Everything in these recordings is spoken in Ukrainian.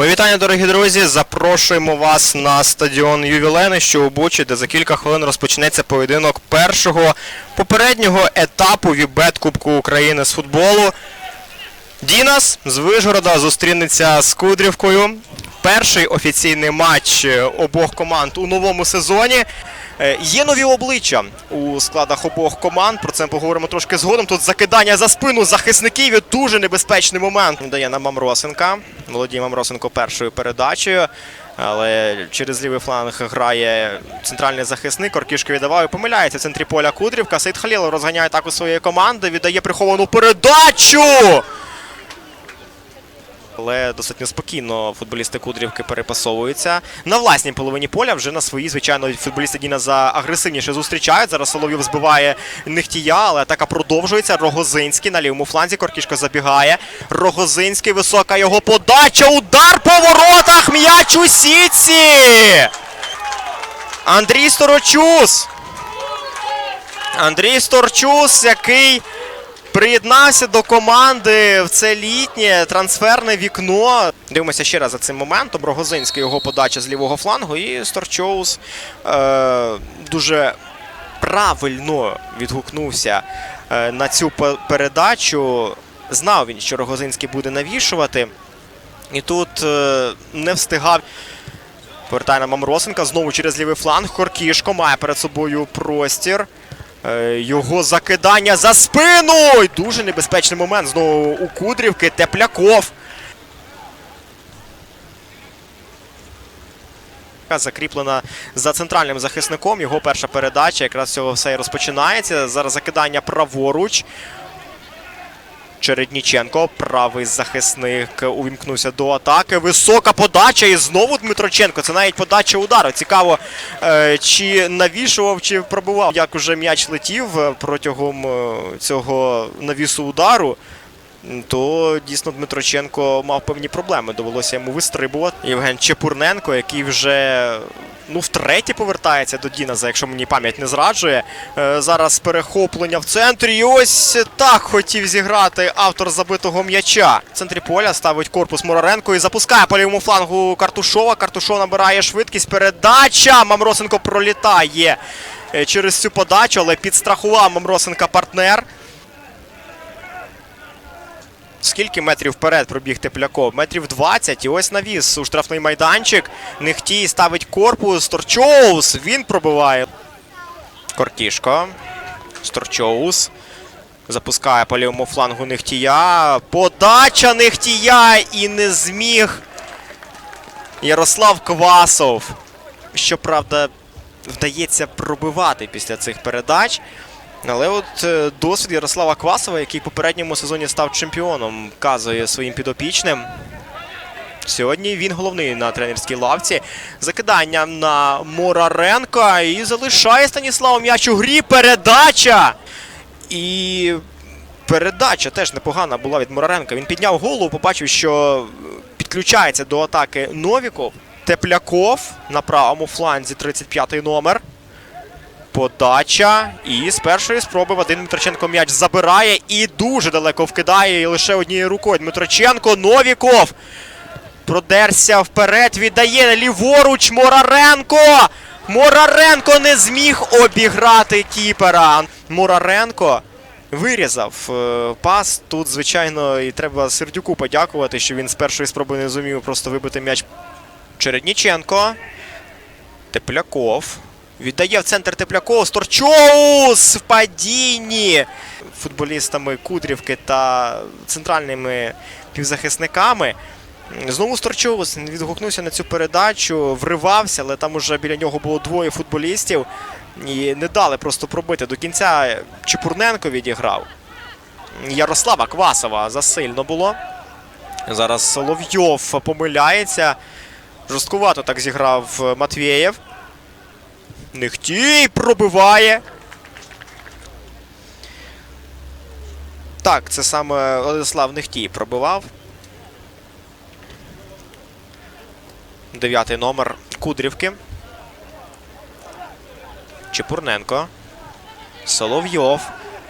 Мої вітання, дорогі друзі. Запрошуємо вас на стадіон Ювілени, що у Бучі, де за кілька хвилин розпочнеться поєдинок першого попереднього етапу Вібет Кубку України з футболу. Дінас з Вижгорода зустрінеться з Кудрівкою. Перший офіційний матч е, обох команд у новому сезоні. Е, Є нові обличчя у складах обох команд. Про це ми поговоримо трошки згодом. Тут закидання за спину захисників. Дуже небезпечний момент. Дає на Мамросенка. Володіє Мамросенко першою передачею. Але через лівий фланг грає центральний захисник. Оркішка віддаває. Помиляється в центрі поля Кудрівка. Сейд Халілов розганяє атаку своєї команди. Віддає приховану передачу. Але достатньо спокійно футболісти Кудрівки перепасовуються. На власній половині поля вже на своїй, звичайно, футболісти Діназа агресивніше зустрічають. Зараз Соловйов збиває Нехтія, але атака продовжується. Рогозинський на лівому фланзі. Коркішко забігає. Рогозинський, висока його подача. Удар по воротах. М'яч у сітці. Андрій Сторочус. Андрій Сторчус, який приєднався до команди в це літнє трансферне вікно. Дивимося ще раз за цим моментом. Рогозинський його подача з лівого флангу. І Сторчоус е, дуже правильно відгукнувся е, на цю передачу. Знав він, що Рогозинський буде навішувати. І тут е, не встигав. Повертає на Мамросенка. Знову через лівий фланг. Хоркішко має перед собою простір. Е, Його закидання за спину! І Дуже небезпечний момент. Знову у Кудрівки. Тепляков. Закріплена за центральним захисником. Його перша передача. Якраз з цього все і розпочинається. Зараз закидання праворуч. Чередніченко, правий захисник, увімкнувся до атаки. Висока подача і знову Дмитроченко. Це навіть подача удару. Цікаво, е, чи навішував, чи пробував. Як уже м'яч летів е, протягом е, цього навісу удару, то дійсно Дмитроченко мав певні проблеми. Довелося йому вистрибувати. Євген Чепурненко, який вже ну, втретє повертається до Діназа, якщо мені пам'ять не зраджує. Е, зараз перехоплення в центрі. І ось так хотів зіграти автор забитого м'яча. В центрі поля ставить корпус Мураренко і запускає по лівому флангу Картушова. Картушов набирає швидкість. Передача. Мамросенко пролітає е, через цю подачу, але підстрахував Мамросенка партнер. Скільки метрів вперед пробіг Тепляков? Метрів 20. І ось навіс у штрафний майданчик. Нехтій ставить корпус. Торчоус. Він пробиває. Кортішко. Сторчоус. Запускає по лівому флангу Нехтія. Подача Нехтія і не зміг. Ярослав Квасов. Щоправда, вдається пробивати після цих передач. Але от е, досвід Ярослава Квасова, який в попередньому сезоні став чемпіоном, вказує своїм підопічним. Сьогодні він головний на тренерській лавці. Закидання на Мораренка і залишає Станіслава м'яч у грі. Передача! І передача теж непогана була від Мораренка. Він підняв голову, побачив, що підключається до атаки Новіков. Тепляков на правому фланзі 35-й номер. Подача. І з першої спроби Вадим Дмитроченко м'яч забирає і дуже далеко вкидає. І лише однією рукою Дмитроченко. Новіков. Продерся вперед. Віддає ліворуч Мораренко. Мораренко не зміг обіграти кіпера. Мораренко вирізав е, пас. Тут, звичайно, і треба Сердюку подякувати, що він з першої спроби не зумів просто вибити м'яч. Чередніченко. Тепляков. Віддає в центр Тепляков. Сторчоус в падінні футболістами Кудрівки та центральними півзахисниками. Знову Сторчоус відгукнувся на цю передачу, вривався, але там уже біля нього було двоє футболістів. І не дали просто пробити. До кінця Чепурненко відіграв. Ярослава Квасова засильно було. Зараз Соловйов помиляється. Жорсткувато так зіграв Матвєєв. Нехтій пробиває. Так, це саме Владислав Нехтій пробивав. Дев'ятий номер Кудрівки. Чепурненко. Соловйов.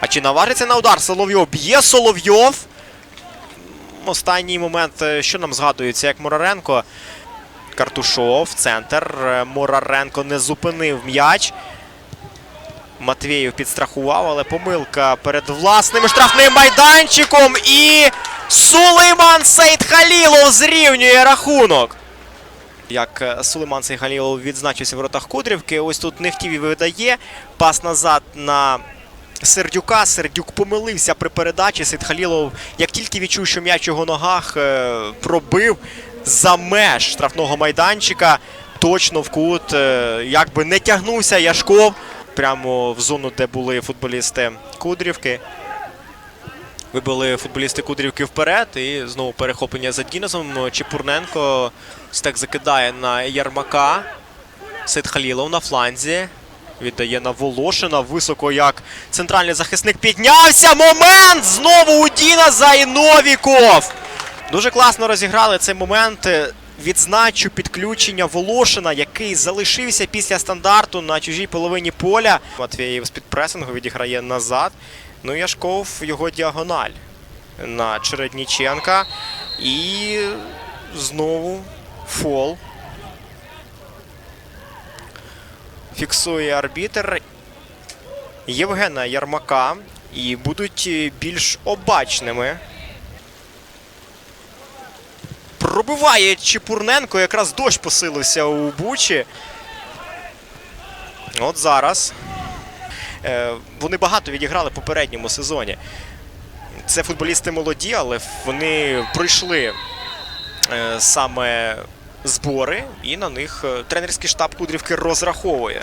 А чи наважиться на удар? Соловйов б'є Соловйов. Останній момент, е, що нам згадується, як Мураренко. Картушов, центр. Е, Мураренко не зупинив м'яч. Матвєєв підстрахував, але помилка перед власним штрафним майданчиком. І Сулейман Сейдхалілов зрівнює рахунок. Як е, Сулейман Сейдхалілов відзначився в воротах Кудрівки. Ось тут нефтів видає. Пас назад на Сердюка. Сердюк помилився при передачі. Сейдхалілов, як тільки відчув, що м'яч у його ногах е, пробив за меж штрафного майданчика. Точно в кут. е, Якби не тягнувся Яшков прямо в зону, де були футболісти Кудрівки. Вибили футболісти Кудрівки вперед. І знову перехоплення за Дінозом. Чепурненко стек закидає на Ярмака. Сид Халілов на фланзі. Віддає на Волошина. Високо як центральний захисник піднявся. Момент! Знову у Діназа і Новіков. Дуже класно розіграли цей момент. Е, Відзначу підключення Волошина, який залишився після стандарту на чужій половині поля. Матвєєв з підпресингу відіграє назад. Ну, Яшков його діагональ на Чередніченка. І знову фол. Фіксує арбітер Євгена Ярмака. І будуть е, більш обачними. Пробиває Чепурненко, якраз дощ посилився у Бучі. От зараз. Е, вони багато відіграли в попередньому сезоні. Це футболісти молоді, але вони пройшли е, саме збори, і на них е, тренерський штаб Кудрівки розраховує.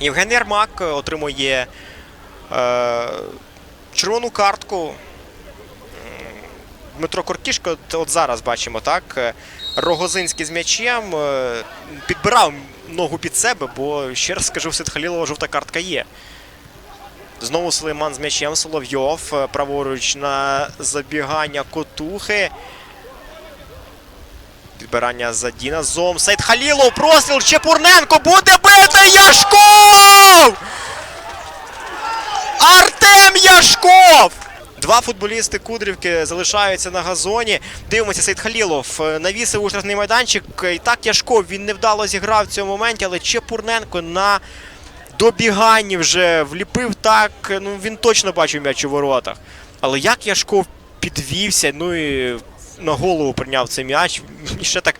Євген Ярмак отримує червону картку. Дмитро Коркішко, от, зараз бачимо, так. е, Рогозинський з м'ячем е, підбирав ногу під себе, бо ще раз скажу, в жовта картка є. Знову Сулейман з м'ячем, Соловйов. е, Праворуч на забігання Котухи. Підбирання за Діназом. Сейд Халілов, простріл, Чепурненко буде бити Яшков! Артем Яшков! Два футболісти Кудрівки залишаються на газоні. Дивимося, Сейд Халілов е, навісив у штрафний майданчик. І так Яшков він невдало зіграв в цьому моменті, але Чепурненко на добіганні вже вліпив так. Ну він точно бачив м'яч у воротах. Але як Яшков підвівся, ну і на голову прийняв цей м'яч. І ще так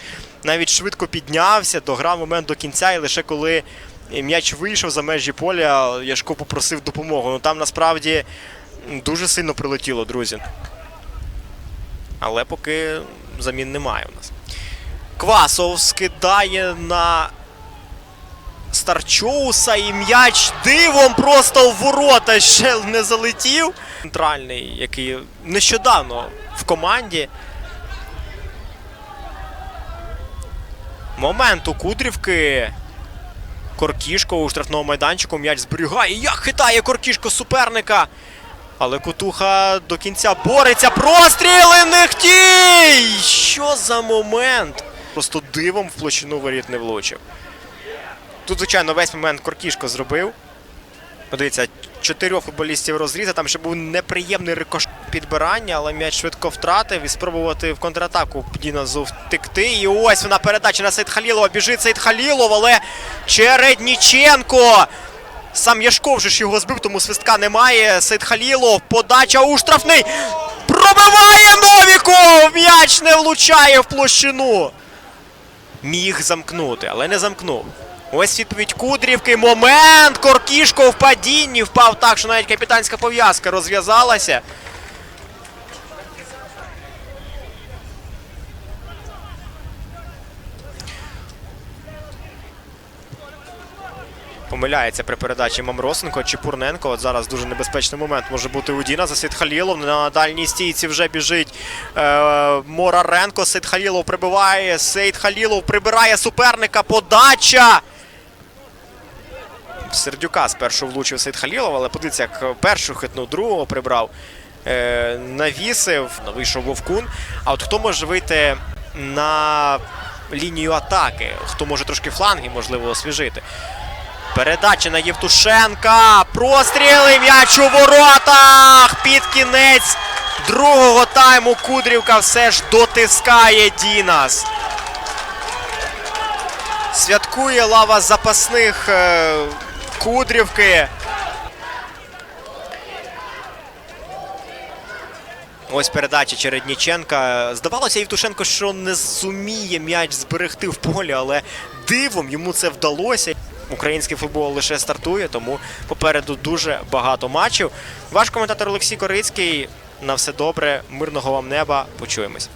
навіть швидко піднявся, дограв момент до кінця, і лише коли м'яч вийшов за межі поля, Яшко попросив допомогу. Ну там насправді дуже сильно прилетіло, друзі. Але поки замін немає у нас. Квасов скидає на Старчоуса і м'яч дивом просто в ворота ще не залетів. Центральний, який нещодавно в команді. Момент у Кудрівки. Коркішко у штрафному майданчику м'яч зберігає. Як хитає Коркішко суперника. Але Кутуха до кінця бореться. Простріли Нехтій! Що за момент? Просто дивом в площину воріт не влучив. Тут, звичайно, весь момент Коркішко зробив. Подивіться, чотирьох футболістів розріза. Там ще був неприємний рикош підбирання, але м'яч швидко втратив і спробувати в контратаку Діназу втекти. І ось вона передача на Сейд Халілова. Біжить Сейд Халілов, але Чередніченко. Сам Яшков же ж його збив, тому свистка немає. Сейд Халілов, подача у штрафний. Пробиває Новіков! М'яч не влучає в площину. Міг замкнути, але не замкнув. Ось відповідь Кудрівки. Момент! Коркішко в падінні впав так, що навіть капітанська пов'язка розв'язалася. Помиляється при передачі Мамросенко, Чепурненко. От зараз дуже небезпечний момент може бути у Діна. За Сид Халілов. На дальній стійці вже біжить е, Мораренко. Сид Халілов прибиває. Сейд Халілов прибирає суперника. Подача. Сердюка спершу влучив Сейд Халілов, але подивіться, як першу хитнув, другого прибрав. Е, навісив, вийшов Вовкун. А от хто може вийти на лінію атаки? Хто може трошки фланги, можливо, освіжити? Передача на Євтушенка. Простріли м'яч у воротах. Під кінець другого тайму Кудрівка все ж дотискає Дінас. Святкує лава запасних е, Кудрівки. Ось передача Чередніченка. Здавалося Євтушенко, що не зуміє м'яч зберегти в полі, але дивом йому це вдалося. Український футбол лише стартує, тому попереду дуже багато матчів. Ваш коментатор Олексій Корицький. На все добре, мирного вам неба. Почуємось.